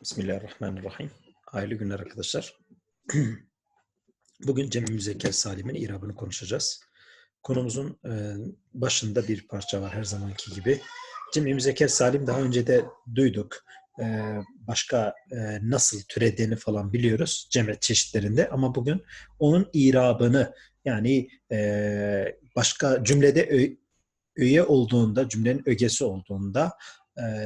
Bismillahirrahmanirrahim. Hayırlı günler arkadaşlar. Bugün Cem-i Müzekker Salim'in irabını konuşacağız. Konumuzun e, başında bir parça var her zamanki gibi. Cem-i Müzekker Salim daha önce de duyduk. E, başka e, nasıl türediğini falan biliyoruz cemet çeşitlerinde ama bugün onun irabını yani başka cümlede öğe olduğunda, cümlenin ögesi olduğunda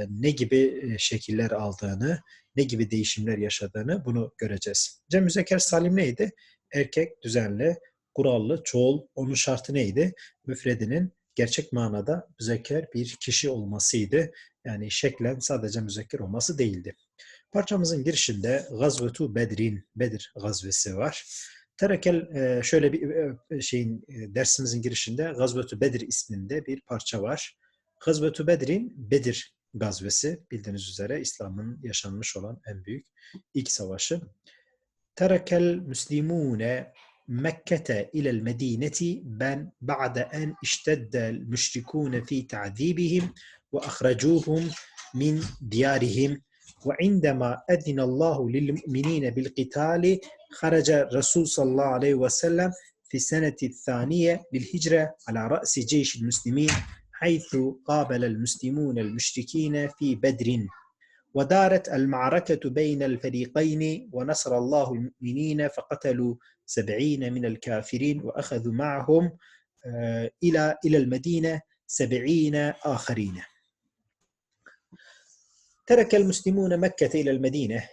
ne gibi şekiller aldığını, ne gibi değişimler yaşadığını bunu göreceğiz. Cem Müzekker Salim neydi? Erkek, düzenli, kurallı, çoğul. Onun şartı neydi? Müfredinin gerçek manada müzekker bir kişi olmasıydı. Yani şeklen sadece müzekker olması değildi. Parçamızın girişinde Gazvetu Bedrin, Bedir gazvesi var. Terekel şöyle bir şeyin dersimizin girişinde Gazvetu Bedir isminde bir parça var. Gazvetu Bedir'in Bedir gazvesi bildiğiniz üzere İslam'ın yaşanmış olan en büyük ilk savaşı. Terekel müslimune Mekke'te ilel medineti ben ba'de en işteddel müşrikune fi ta'zibihim ve ahracuhum min diyarihim وعندما أذن الله للمؤمنين بالقتال خرج الرسول صلى الله عليه وسلم في السنة الثانية للهجرة على رأس جيش المسلمين حيث قابل المسلمون المشركين في بدر ودارت المعركة بين الفريقين ونصر الله المؤمنين فقتلوا سبعين من الكافرين وأخذوا معهم إلى إلى المدينة سبعين آخرين ترك المسلمون مكة إلى المدينة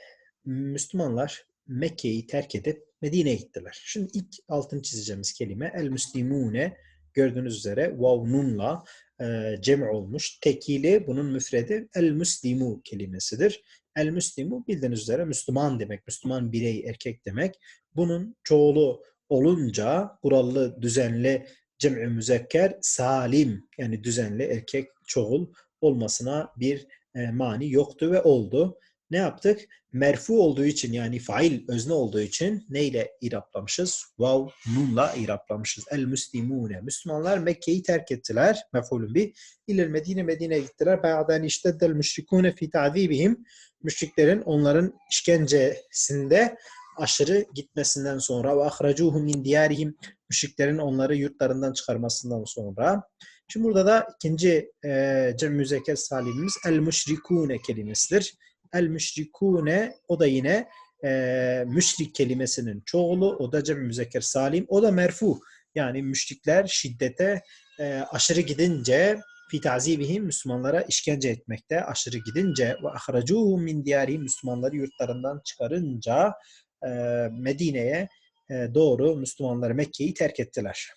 Müslümanlar Mekke'yi terk edip Medine'ye gittiler. Şimdi ilk altını çizeceğimiz kelime el müslimune gördüğünüz üzere vav nunla e, cem olmuş. Tekili bunun müfredi el müslimu kelimesidir. El müslimu bildiğiniz üzere Müslüman demek. Müslüman birey, erkek demek. Bunun çoğulu olunca kurallı, düzenli cem'i müzekker salim yani düzenli erkek çoğul olmasına bir e, mani yoktu ve oldu ne yaptık? Merfu olduğu için yani fail özne olduğu için neyle iraplamışız? Vav nunla iraplamışız. El müslimune. Müslümanlar Mekke'yi terk ettiler. Mef'ulun bi. İlel Medine Medine'ye gittiler. Ba'den işteddel müşrikune fi ta'zibihim. Müşriklerin onların işkencesinde aşırı gitmesinden sonra ve ahracuhum min diyarihim müşriklerin onları yurtlarından çıkarmasından sonra Şimdi burada da ikinci e, cem müzekker salimimiz el müşrikune kelimesidir. El müşrikune o da yine e, müşrik kelimesinin çoğulu. O da cem müzekker salim. O da merfu. Yani müşrikler şiddete e, aşırı gidince fi ta'zibihim Müslümanlara işkence etmekte aşırı gidince ve ahracuhum min diyarihim Müslümanları yurtlarından çıkarınca e, Medine'ye e, doğru Müslümanları Mekke'yi terk ettiler.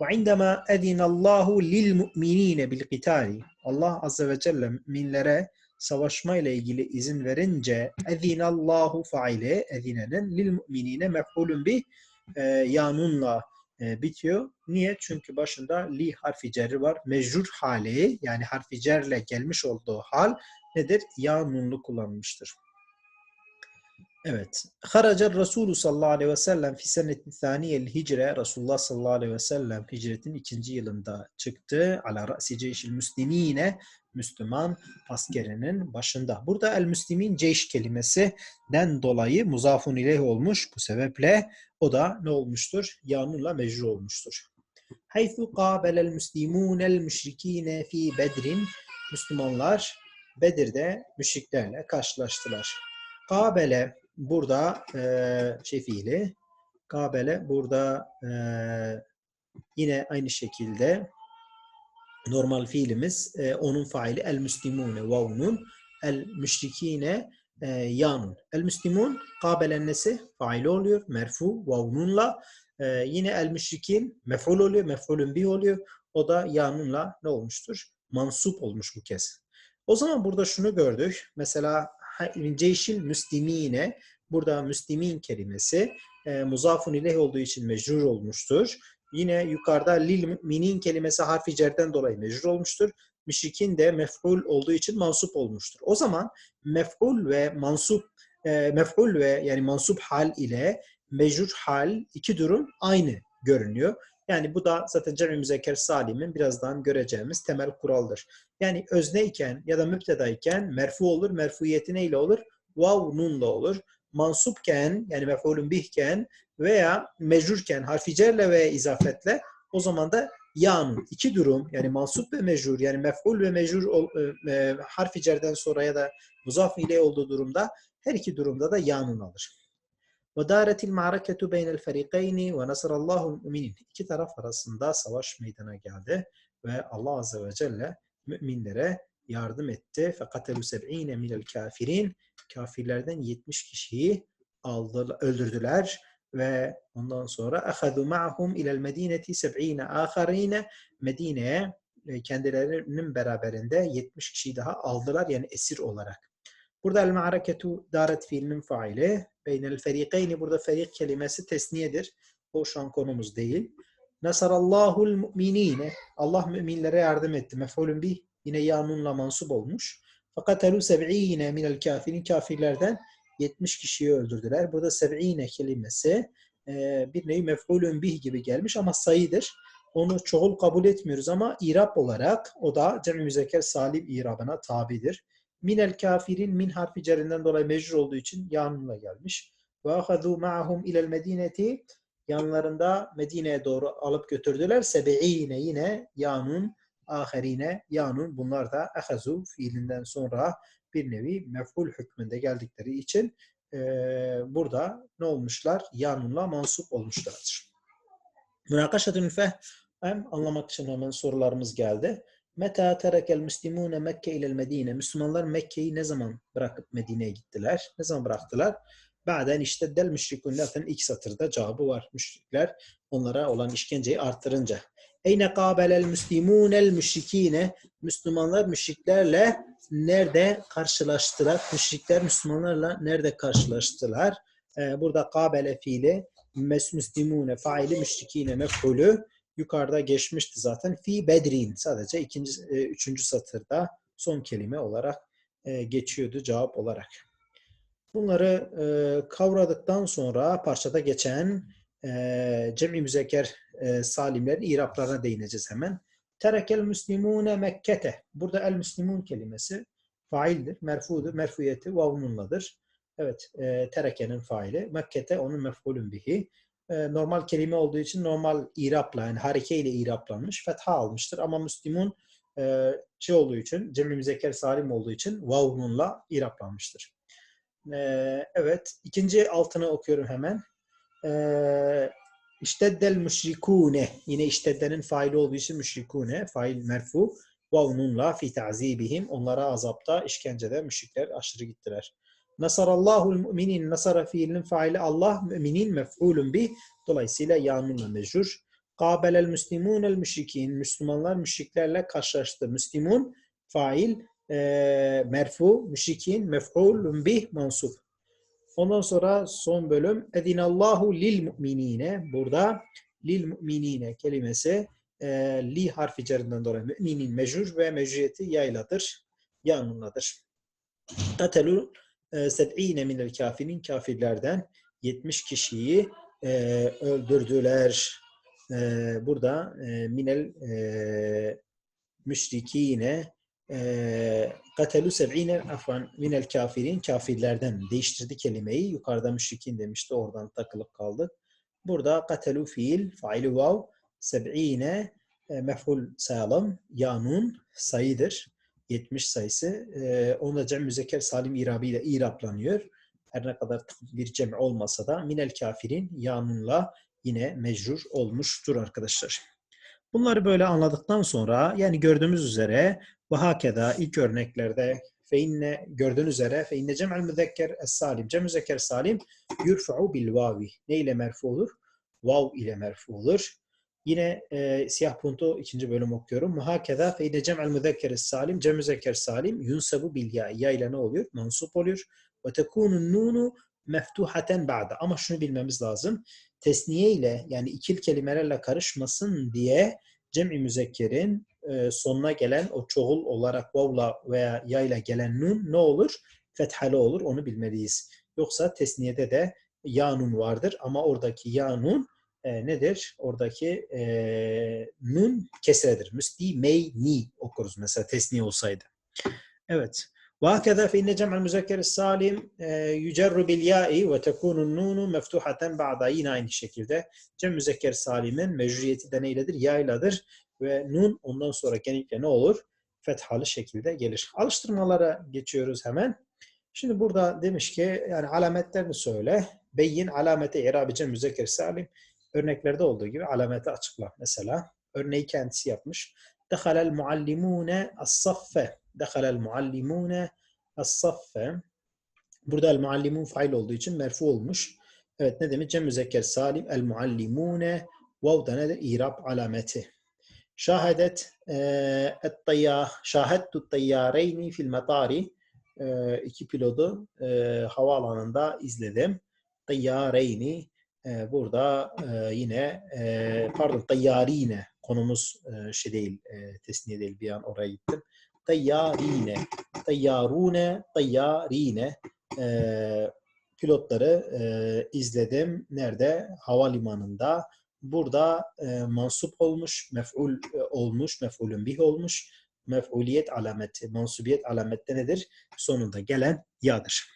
Ve indema edinallahu lil mu'minine bil qitali. Allah azze ve celle müminlere savaşma ile ilgili izin verince ezinallahu faile ezinenin lil mu'minine mef'ulun bi e, yanunla e, bitiyor. Niye? Çünkü başında li harfi cerri var. Mecrur hali yani harfi cerle gelmiş olduğu hal nedir? Yanunlu kullanmıştır. Evet. Haraca Resulü sallallahu aleyhi ve sellem fi seneti thaniyel hicre Resulullah sallallahu aleyhi ve sellem hicretin ikinci yılında çıktı. Ala ra'si ceyşil müslimine Müslüman askerinin başında. Burada el müslimin ceyş kelimesinden dolayı muzafun ileyh olmuş. Bu sebeple o da ne olmuştur? Yanunla mecru olmuştur. Haythu qabelel müslimunel müşrikine fi bedrin Müslümanlar Bedir'de müşriklerle karşılaştılar. Kabele burada e, şey fiili. Kabele burada e, yine aynı şekilde normal fiilimiz e, onun faili el müslimune vavnun el müşrikine e, yanun. El müslimun kabelen nesi? Faili oluyor. Merfu vavnunla. E, yine el müşrikin mef'ul oluyor. Mef'ulün bih oluyor. O da yanunla ne olmuştur? Mansup olmuş bu kez. O zaman burada şunu gördük. Mesela ceyşil müslimine burada müslimin kelimesi e, muzafun ileh olduğu için mecrur olmuştur. Yine yukarıda lil müminin kelimesi harfi cerden dolayı mecrur olmuştur. Müşrikin de mef'ul olduğu için mansup olmuştur. O zaman mef'ul ve mansup e, mef'ul ve yani mansup hal ile mecrur hal iki durum aynı görünüyor. Yani bu da zaten cem-i müzekker salimin birazdan göreceğimiz temel kuraldır. Yani özneyken ya da müptedayken merfu olur. Merfuiyeti neyle olur? vav nunla olur. Mansupken yani mef'ulün bihken veya mecrurken harfi cerle ve izafetle o zaman da yanun. İki durum yani mansup ve mecrur yani mef'ul ve mecrur ol, e, e, harfi cerden sonra ya da muzaf ile olduğu durumda her iki durumda da yanun alır. وَدَارَتِ الْمَعْرَكَةُ بَيْنَ الْفَرِيقَيْنِ وَنَصَرَ اللّٰهُ الْمُؤْمِنِينَ İki taraf arasında savaş meydana geldi ve Allah Azze ve Celle müminlere yardım etti. فَقَتَلُوا سَبْعِينَ مِنَ الْكَافِرِينَ Kafirlerden 70 kişiyi aldı, öldürdüler ve ondan sonra اَخَذُوا مَعَهُمْ اِلَى الْمَد۪ينَةِ سَبْعِينَ آخَر۪ينَ Medine'ye e, kendilerinin beraberinde 70 kişiyi daha aldılar yani esir olarak. Burada el ma'raketu daret fiilinin faili. Beynel ferikeyni burada ferik kelimesi tesniyedir. O şu an konumuz değil. Nasarallahul mu'minine. Allah müminlere yardım etti. Mef'ulün bih yine yanunla mansup olmuş. Fakat elu seb'ine minel kafirin kafirlerden 70 kişiyi öldürdüler. Burada seb'ine kelimesi e, bir nevi mef'ulün bih gibi gelmiş ama sayıdır. Onu çoğul kabul etmiyoruz ama irab olarak o da cem-i salim irabına tabidir. Minel kafirin min harfi cerinden dolayı mecrur olduğu için yanunla gelmiş. Ve ahadu ma'ahum ilel medineti yanlarında Medine'ye doğru alıp götürdüler. Sebe'ine yine yanun, aherine yanun. Bunlar da ahazu fiilinden sonra bir nevi mef'ul hükmünde geldikleri için e, burada ne olmuşlar? Yanunla mansup olmuşlardır. Münakaşatün fehm anlamak için hemen sorularımız geldi. Meta terekel müslimune Mekke ile Medine. Müslümanlar Mekke'yi ne zaman bırakıp Medine'ye gittiler? Ne zaman bıraktılar? Ba'den işte del müşrikun zaten ilk satırda cevabı var. Müşrikler onlara olan işkenceyi arttırınca. Eyne kabelel müslimunel müşrikine. Müslümanlar müşriklerle nerede karşılaştılar? Müşrikler Müslümanlarla nerede karşılaştılar? Ee, burada kabele fiili müslimune faili müşrikine mef'ulü yukarıda geçmişti zaten. Fi bedrin sadece ikinci, e, üçüncü satırda son kelime olarak e, geçiyordu cevap olarak. Bunları e, kavradıktan sonra parçada geçen e, cem-i müzekker e, salimlerin iraplarına değineceğiz hemen. Terekel müslimune Mekke'te. Burada el müslimun kelimesi faildir, merfudur. Merfuyeti vavnunladır. Evet, e, terekenin faili. Mekke'te onun mef'ulün bihi. E, normal kelime olduğu için normal irapla yani hareke ile iraplanmış. Fetha almıştır ama müslimun e, şey olduğu için, cem-i müzekker salim olduğu için vavnunla iraplanmıştır. Ee, evet. ikinci altını okuyorum hemen. İşteddel müşrikûne. Yine işteddenin faili olduğu için müşrikûne. Fail merfu. Vavnunla fi ta'zibihim. Onlara azapta, işkencede müşrikler aşırı gittiler. Nasarallahul müminin. Nasara fiilinin faili Allah. Müminin mef'ulun bih. Dolayısıyla yanunla mecrur. Kabelel müslimunel müşrikin. Müslümanlar müşriklerle karşılaştı. Müslimun fail e, merfu, müşrikin, mef'ul, bih, mansup. Ondan sonra son bölüm edinallahu lil mu'minine. Burada lil mu'minine kelimesi e, li harfi cerinden dolayı müminin mecrur ve mecruriyeti yayladır, yanunladır. Katelu e, seb'ine minel kafirin kafirlerden 70 kişiyi e, öldürdüler. E, burada e, minel e, müşrikine katelu seb'ine afan minel kafirin kafirlerden değiştirdi kelimeyi. Yukarıda müşrikin demişti. Oradan takılıp kaldık. Burada katelu fiil faili vav seb'ine mef'ul salam yanun sayıdır. 70 sayısı. E, onda cem müzekker salim irabıyla iraplanıyor. Her ne kadar bir cem olmasa da minel kafirin yanunla yine mecrur olmuştur arkadaşlar. Bunları böyle anladıktan sonra yani gördüğümüz üzere ve hakeda ilk örneklerde fe inne gördüğünüz üzere fe inne cem'el müzekker salim. Cem müzekker salim yurfa'u bil vavi. Ne ile merfu olur? Vav ile merfu olur. Yine e, siyah punto ikinci bölüm okuyorum. Muhakeda fe inne cem'el müzekker salim. Cem müzekker salim yunsabu bil ya. Ya ile ne oluyor? Mansup oluyor. Ve tekunu nunu meftuhaten ba'da. Ama şunu bilmemiz lazım. Tesniye ile yani ikil kelimelerle karışmasın diye cem'i müzekkerin e, sonuna gelen o çoğul olarak vavla veya yayla gelen nun ne olur? Fethalı olur. Onu bilmeliyiz. Yoksa tesniyede de yanun vardır ama oradaki yanun e, nedir? Oradaki e, nun kesredir. Müsti mey ni okuruz mesela tesniye olsaydı. Evet. وهكذا فإن جمع المذكر السالم e, يجر بالياء وتكون النون مفتوحة بعد yine aynı şekilde cem müzekker salimin mecburiyeti de neyledir? Yayladır ve nun ondan sonra genellikle ne olur? Fethalı şekilde gelir. Alıştırmalara geçiyoruz hemen. Şimdi burada demiş ki yani alametlerini söyle. Beyin alamete irabi cem müzekker salim. Örneklerde olduğu gibi alameti açıkla. Mesela örneği kendisi yapmış. Dehalel muallimune as-saffe. Dehalel muallimune as-saffe. Burada el muallimun fail olduğu için merfu olmuş. Evet ne demek? Cem müzekker salim el muallimune vav da nedir? İrab alameti. Şahedet et tayyah şahedtu tayyareyni fil metari e, iki pilotu e, havaalanında izledim. Tayyareyni e, burada e, yine e, pardon tayyarine konumuz e, şey değil e, tesniye değil bir an oraya gittim. Tayyarine tayyarune tayyarine e, pilotları e, izledim. Nerede? Havalimanında. Burada e, mansup olmuş, mef'ul e, olmuş, mef'ulün bih olmuş. Mef'uliyet alameti, mansubiyet alamette nedir? Sonunda gelen ya'dır.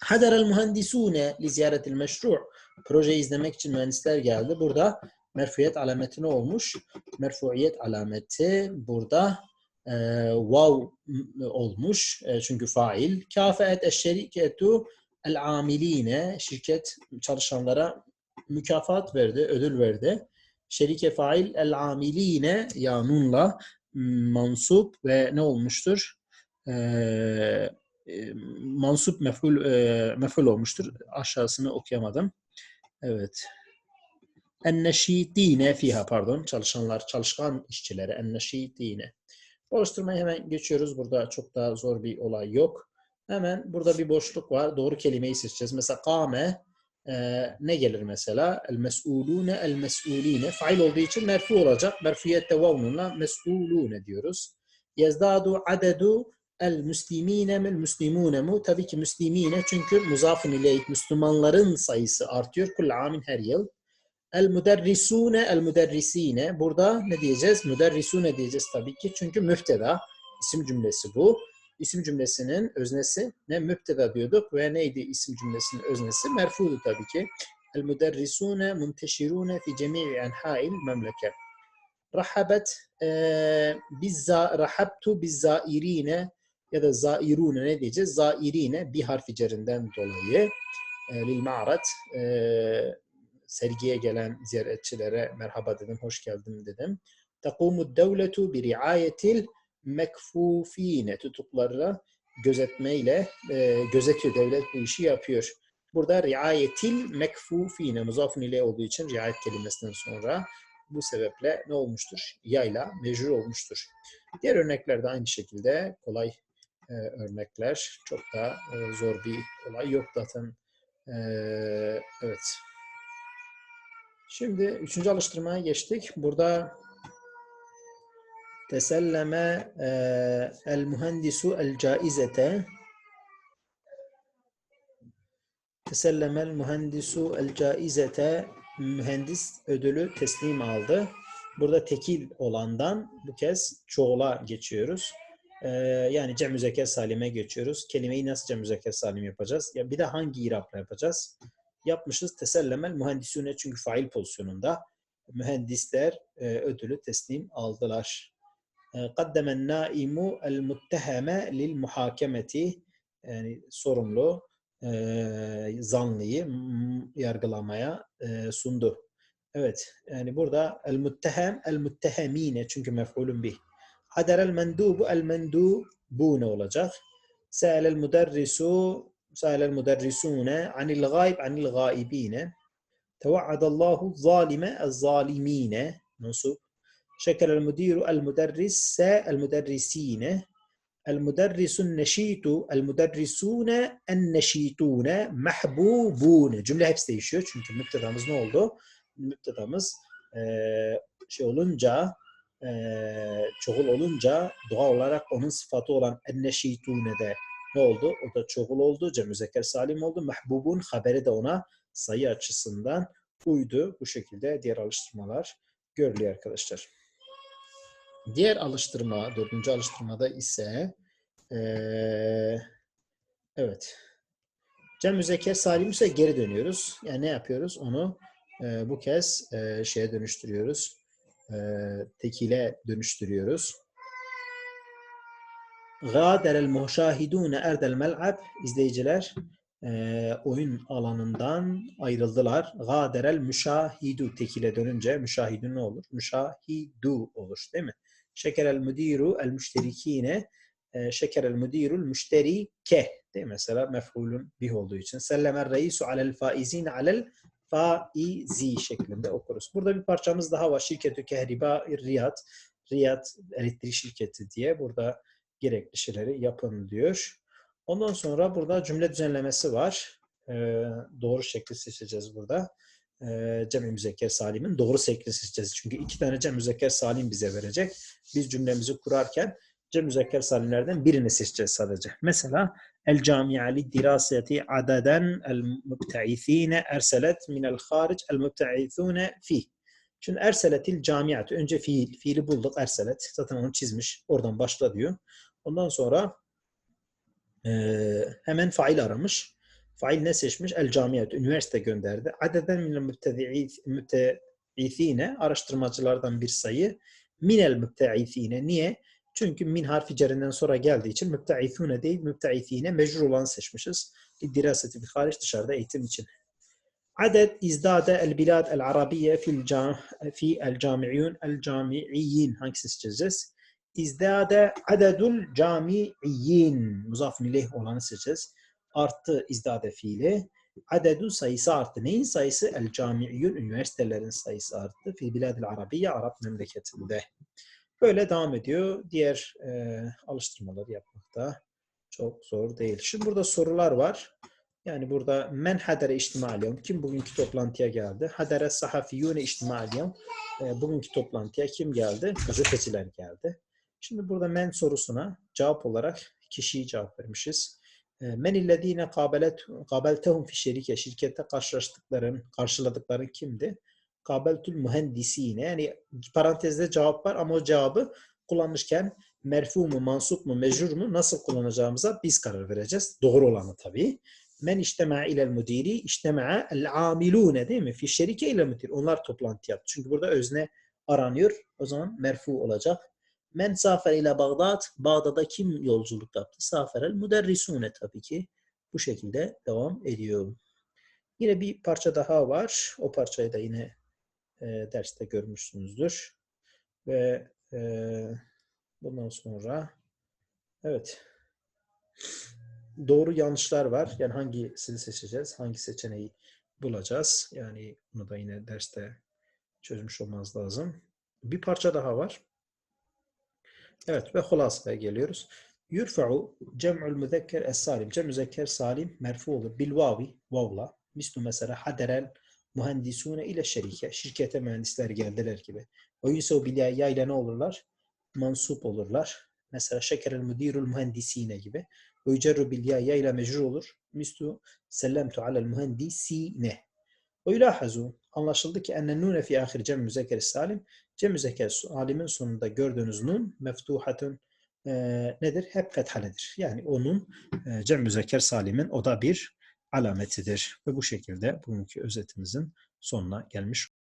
Hadarel mühendisune li ziyaretil meşru' Projeyi izlemek için mühendisler geldi. Burada merfuiyet alameti ne olmuş? Merfuiyet alameti burada e, vav olmuş. E, çünkü fail. Kafeet eşşeriketu el amiline şirket çalışanlara mükafat verdi, ödül verdi. Şerike fail el amiline yanunla mansup ve ne olmuştur? Ee, e, mansup mef'ul e, mef'ul olmuştur. Aşağısını okuyamadım. Evet. Enneşitine fiha pardon. Çalışanlar, çalışkan işçilere enneşitine. Oluşturmaya hemen geçiyoruz. Burada çok daha zor bir olay yok. Hemen burada bir boşluk var. Doğru kelimeyi seçeceğiz. Mesela kame e, ne gelir mesela? El mes'ulune el mes'uline. Fail olduğu için merfu olacak. Merfiyette vavnunla mes'ulune diyoruz. Yezdadu adedu el müslimine mil müslimune mu? Tabii ki müslimine çünkü muzafın ileyh Müslümanların sayısı artıyor. Kull amin her yıl. El müderrisune el müderrisine. Burada ne diyeceğiz? Müderrisune diyeceğiz tabii ki. Çünkü müfteda. isim cümlesi bu. İsim cümlesinin öznesi ne? Müfteda diyorduk ve neydi isim cümlesinin öznesi? Merfudu tabii ki. El müderrisune munteşirune fi cemi'i enha'il memleket. Rahabet e, bizza rahabtu bizzairine ya da zairune ne diyeceğiz? Zairine bir harfi cerinden dolayı e, lil ma'rat e, sergiye gelen ziyaretçilere merhaba dedim, hoş geldin dedim. Takumu devletu bi riayetil mekfufine tutuklarla gözetmeyle e, gözetiyor. Devlet bu işi yapıyor. Burada riayetil mekfufine muzafın ile olduğu için riayet kelimesinden sonra bu sebeple ne olmuştur? Yayla mecrur olmuştur. Diğer örneklerde aynı şekilde kolay e, örnekler. Çok da e, zor bir olay yok zaten. E, evet. Şimdi üçüncü alıştırmaya geçtik. Burada teselleme el mühendisu el caizete tesellemel mühendisu el caizete mühendis ödülü teslim aldı. Burada tekil olandan bu kez çoğula geçiyoruz. Ee, yani cem müzekker salime geçiyoruz. Kelimeyi nasıl cem müzekker salim yapacağız? Ya bir de hangi irapla yapacağız? Yapmışız tesellemel mühendisüne çünkü fail pozisyonunda mühendisler e, ödülü teslim aldılar. Naimu el mutteheme lil muhakemeti yani sorumlu e, zanlıyı yargılamaya e, sundu. Evet, yani burada el muttehem el muttehemine çünkü mef'ulun bih. Haderel mendubu el mendubune olacak. Sa'el müderrisu sa'el müderrisune anil gayb anil gaibine. Tevaada Allahu zalime el zalimine. Nasıl? شكر المدير المدرس المدرسين المدرس النشيط المدرسون النشيطون محبوبون cümle hepsi değişiyor çünkü müptedamız ne oldu? Müptedamız e, şey olunca e, çoğul olunca doğal olarak onun sıfatı olan enneşitune de ne oldu? O da çoğul oldu. Cem müzekker salim oldu. Mahbubun haberi de ona sayı açısından uydu. Bu şekilde diğer alıştırmalar görülüyor arkadaşlar. Diğer alıştırma, dördüncü alıştırmada ise Ee, evet. Cem müzekker salim ise geri dönüyoruz. Yani ne yapıyoruz? Onu e, bu kez e, şeye dönüştürüyoruz. E, tekile dönüştürüyoruz. Gâderel muhşahidûne erdel mel'ab izleyiciler e, oyun alanından ayrıldılar. Gâderel müşahidu tekile dönünce müşahidu ne olur? Müşahidu olur değil mi? Şekerel müdiru el müşterikine e, şekerel müdirul müşterike değil mi? Mesela mef'ulun bih olduğu için. Sellemer reisu alel faizin alel faizi şeklinde okuruz. Burada bir parçamız daha var. Şirketü kehriba Riyad. Riyad elektrik şirketi diye burada gerekli şeyleri yapın diyor. Ondan sonra burada cümle düzenlemesi var. Ee, doğru şekli seçeceğiz burada. Ee, Cem-i Müzekker Salim'in doğru şeklini seçeceğiz. Çünkü iki tane Cem-i Müzekker Salim bize verecek. Biz cümlemizi kurarken Cem-i Müzekker Salimlerden birini seçeceğiz sadece. Mesela El Camiali diraseti adeden el mübteithine erselet minel haric el mübteithune fih. Şimdi erseletil camiat. Önce fiil. Fiili bulduk. Erselet. Zaten onu çizmiş. Oradan başla diyor. Ondan sonra e, ee, hemen fail aramış. Fail ne seçmiş? El camiyet, üniversite gönderdi. Adeden minel mübte'ithine, araştırmacılardan bir sayı. Minel mübte'ithine. Niye? Çünkü min harfi cerinden sonra geldiği için mübte'ithune değil, mübte'ithine mecbur olan seçmişiz. Diraseti bir hariç dışarıda eğitim için. Adet izdade el bilad el arabiye fil fi el camiun el camiyin. Hangisini seçeceğiz? İzdade adedul camiiyyin muzafın ileyh olanı seçeceğiz. Arttı izdade fiili. Adedu sayısı arttı. Neyin sayısı? El camiiyun üniversitelerin sayısı arttı. Fil biladil arabiye Arap memleketinde. Böyle devam ediyor. Diğer e, alıştırmaları yapmakta çok zor değil. Şimdi burada sorular var. Yani burada men hadere içtimaliyum. Kim bugünkü toplantıya geldi? Hadere sahafiyune içtimaliyum. E, bugünkü toplantıya kim geldi? Gazeteciler geldi. Şimdi burada men sorusuna cevap olarak kişiyi cevap vermişiz. E, men illezine kabeltehum fi şirike şirkette karşılaştıkların, karşıladıkların kimdi? Kabeltül mühendisine yani parantezde cevap var ama o cevabı kullanırken merfu mu, mansup mu, mecrur mu nasıl kullanacağımıza biz karar vereceğiz. Doğru olanı tabii. Men iştema ilel müdiri, iştema el amilune değil mi? Fi şerike ile müdir. Onlar toplantı yaptı. Çünkü burada özne aranıyor. O zaman merfu olacak. Men safer ile Bağdat. Bağdat'a kim yolculuk yaptı? Safer el müderrisune tabii ki. Bu şekilde devam ediyor. Yine bir parça daha var. O parçayı da yine e, derste görmüşsünüzdür. Ve e, bundan sonra evet doğru yanlışlar var. Yani hangisini seçeceğiz? Hangi seçeneği bulacağız? Yani bunu da yine derste çözmüş olmamız lazım. Bir parça daha var. Evet ve hulasaya geliyoruz. Yurfa'u cem'ul müzekker es-salim. Cem müzekker salim merfu olur. Bil vavla. Mislu mesela haderel mühendisune ile şerike. Şirkete mühendisler geldiler gibi. O yüzden bil ya ne olurlar? Mansup olurlar. Mesela şekerel müdirul mühendisine gibi. Ve yücerru bil ya ile mecrur olur. Mislu sellemtu alel mühendisine. Ve yulahazu anlaşıldı ki enne nune fi ahir cem müzekker salim. Cem müzekker salimin sonunda gördüğünüz nun meftuhatun e, nedir? Hep fethaledir. Yani onun e, cem müzekker salimin o da bir alametidir. Ve bu şekilde bugünkü özetimizin sonuna gelmiş